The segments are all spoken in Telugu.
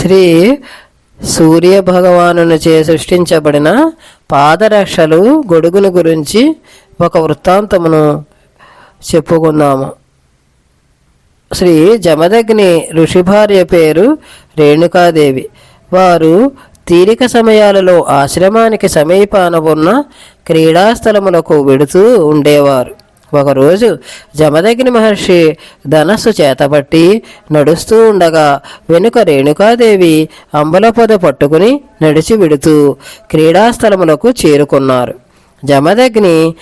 శ్రీ సూర్య భగవానుని చే సృష్టించబడిన పాదరక్షలు గొడుగును గురించి ఒక వృత్తాంతమును చెప్పుకుందాము శ్రీ జమదగ్ని ఋషి భార్య పేరు రేణుకాదేవి. వారు తీరిక సమయాలలో ఆశ్రమానికి సమీపాన ఉన్న క్రీడాస్థలములకు వెడుతూ ఉండేవారు. ఒకరోజు జమదగ్ని మహర్షి ధనస్సు చేతబట్టి నడుస్తూ ఉండగా వెనుక రేణుకాదేవి అంబలపొద పట్టుకుని నడిచి విడుతూ క్రీడాస్థలములకు చేరుకున్నారు. జమదగ్ని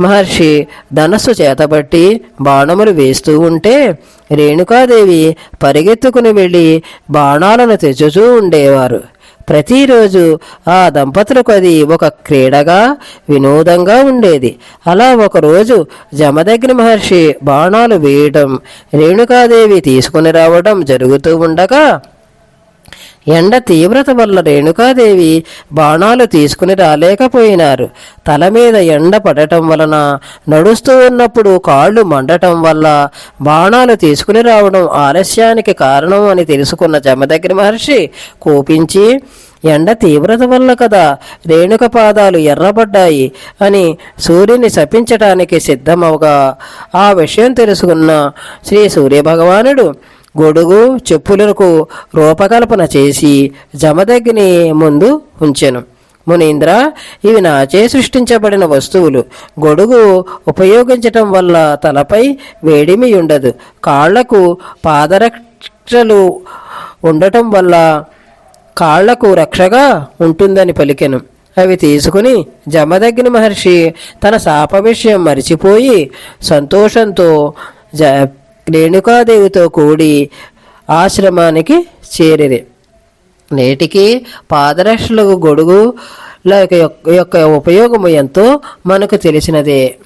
మహర్షి ధనస్సు చేతబట్టి బాణములు వేస్తూ ఉంటే రేణుకాదేవి పరిగెత్తుకుని వెళ్ళి బాణాలను తెచ్చుచూ ఉండేవారు. ప్రతిరోజు ఆ దంపతులకు అది ఒక క్రీడగా వినోదంగా ఉండేది. అలా ఒకరోజు జమదగ్ని మహర్షి బాణాలు వేయటం రేణుకాదేవి తీసుకుని రావడం జరుగుతూ ఉండగా ఎండ తీవ్రత వల్ల రేణుకాదేవి బాణాలు తీసుకుని రాలేకపోయినారు. తల మీద ఎండ పడటం వలన నడుస్తూ ఉన్నప్పుడు కాళ్ళు మండటం వల్ల బాణాలు తీసుకుని రావడం ఆలస్యానికి కారణం అని తెలుసుకున్న జమదగ్ని మహర్షి కోపించి ఎండ తీవ్రత వల్ల కదా రేణుక పాదాలు ఎర్రబడ్డాయి అని సూర్యుని శపించటానికి సిద్ధమవగా. ఆ విషయం తెలుసుకున్న శ్రీ సూర్యభగవానుడు గొడుగు చెప్పులకు రూపకల్పన చేసి జమదగ్ని ముందు ఉంచెను. మునీంద్ర ఇవి నాచే సృష్టించబడిన వస్తువులు. గొడుగు ఉపయోగించటం వల్ల తలపై వేడిమి ఉండదు. కాళ్ళకు పాదరక్షలు ఉండటం వల్ల కాళ్ళకు రక్షగా ఉంటుందని పలికెను. అవి తీసుకుని జమదగ్ని మహర్షి తన శాప విషయం మరిచిపోయి సంతోషంతో జ రేణుకాదేవితో కూడి ఆశ్రమానికి చేరిరి. నేటికి పాదరక్షలకు గొడుగు యొక్క యొక్క ఉపయోగము ఎంతో మనకు తెలిసినదే.